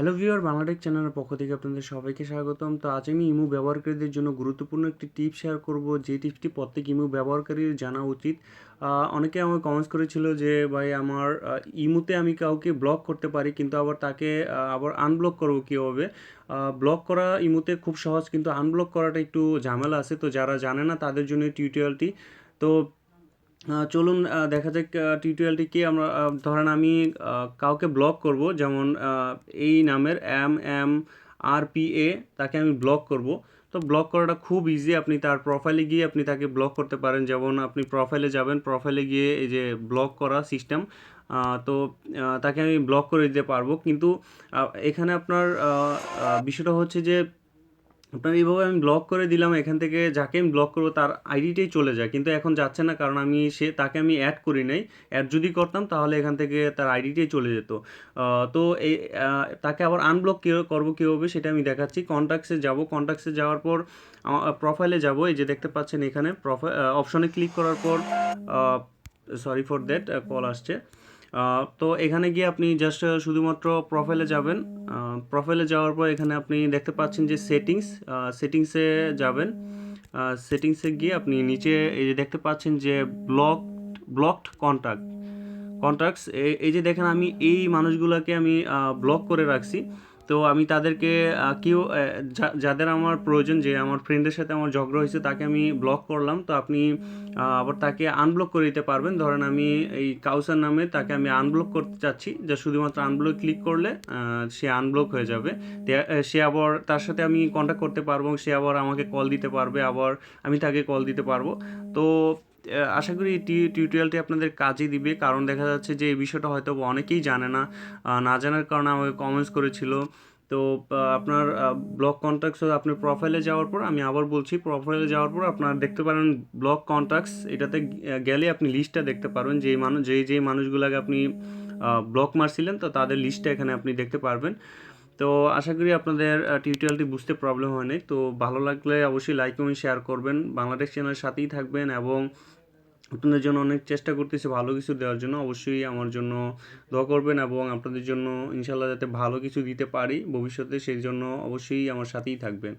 Hello viewer Bangla Tech চ্যানেলের পক্ষ থেকে আপনাদের সবাইকে স্বাগতম। তো আজ আমি ইমু ব্যবহারকারীদের জন্য গুরুত্বপূর্ণ একটি টিপ শেয়ার করব, যে টিপসটি প্রত্যেক ইমু ব্যবহারকারীর জানা উচিত। অনেকে আমাকে কমেন্টস করেছিল যে, ভাই, আমার ইমুতে আমি কাউকে ব্লক করতে পারি, কিন্তু আবার তাকে আবার আনব্লক করব কীভাবে? ব্লক করা ইমুতে খুব সহজ, কিন্তু আনব্লক করাটা একটু ঝামেলা আছে। তো যারা জানে না, তাদের জন্য টিউটোরিয়ালটি তো চলুন দেখা যাক টিউটোরিয়ালটি কি আমরা ধরেন আমি কাউকে ব্লক করব, যেমন এই নামের এম এম আর পি এ তাকে আমি ব্লক করব। তো ব্লক করাটা খুব ইজি আপনি তার প্রোফাইলে গিয়ে আপনি তাকে ব্লক করতে পারেন। যেমন, আপনি প্রোফাইলে যাবেন প্রোফাইলে গিয়ে এই যে ব্লক করা সিস্টেম তো তাকে আমি ব্লক করে দিতে পারব। কিন্তু এখানে আপনার বিষয়টা হচ্ছে যে আপনার এইভাবে আমি ব্লক করে দিলাম, এখান থেকে যাকে আমি ব্লক করব তার আইডিটাই চলে যায়। কিন্তু এখন যাচ্ছে না, কারণ আমি সে, তাকে আমি অ্যাড করি নাই। অ্যাড যদি করতাম, তাহলে এখান থেকে তার আইডিটাই চলে যেত। তো এই তাকে আবার আনব্লক করব কীভাবে সেটা আমি দেখাচ্ছি। কন্ট্যাক্টসে যাব। কন্ট্যাক্টসে যাওয়ার পর প্রোফাইলে যাব। এই যে দেখতে পাচ্ছেন এখানে প্রোফাইল অপশনে ক্লিক করার পর সরি ফর দ্যাট কল আসছে। তো এখানে গিয়ে আপনি জাস্ট শুধুমাত্র প্রোফাইলে যাবেন। প্রোফাইলে যাওয়ার পর এখানে আপনি দেখতে পাচ্ছেন যে সেটিংস সেটিংসে যাবেন। সেটিংসে গিয়ে আপনি নিচে এই যে দেখতে পাচ্ছেন যে ব্লক ব্লকড কন্ট্যাক্ট কন্ট্যাক্টস এই যে দেখেন আমি এই মানুষগুলোকে আমি ব্লক করে রাখছি। তো আমি তাদেরকে কেউ যাদের আমার প্রয়োজন, যে আমার ফ্রেন্ডের সাথে আমার ঝগড়া হয়েছে, তাকে আমি ব্লক করলাম। তো আপনি আবার তাকে আনব্লক করে দিতে পারবেন। ধরেন আমি এই কাউসার নামে তাকে আমি আনব্লক করতে চাচ্ছি, যে শুধুমাত্র আনব্লক ক্লিক করলে সে আনব্লক হয়ে যাবে। সে আবার তার সাথে আমি কন্ট্যাক্ট করতে পারব সে আবার আমাকে কল দিতে পারবে, আবার আমি তাকে কল দিতে পারব। তো আশা করি এই টিউটোরিয়ালটি আপনাদের কাজে দিবে। কারণ দেখা যাচ্ছে যে এই বিষয়টা হয়তো অনেকেই জানে না না জানার কারণে আমাকে কমেন্টস করেছিল। তো আপনার ব্লক কন্ট্যাক্টস আপনার প্রোফাইলে যাওয়ার পর আমি আবার বলছি প্রোফাইলে যাওয়ার পর আপনার দেখতে পারেন ব্লক কন্ট্যাক্টস এটাতে গেলে আপনি লিস্টটা দেখতে পারবেন। যেই মানুষ যেই যেই মানুষগুলোকে আপনি ব্লক মারছিলেন, তো তাদের লিস্টটা এখানে আপনি দেখতে পারবেন। তো আশা করি আপনাদের টিউটোরিয়ালটি বুঝতে প্রবলেম হয়নি। তো ভালো লাগলে অবশ্যই লাইক এবং শেয়ার করবেন। বাংলাদেশ চ্যানেলের সাথেই থাকবেন এবং আপনাদের জন্য অনেক চেষ্টা করতেছি ভালো কিছু দেওয়ার জন্য। অবশ্যই আমার জন্য দোয়া করবেন এবং আপনাদের জন্য ইনশাল্লাহ যাতে ভালো কিছু দিতে পারি ভবিষ্যতে, সেই জন্য অবশ্যই আমার সাথেই থাকবেন।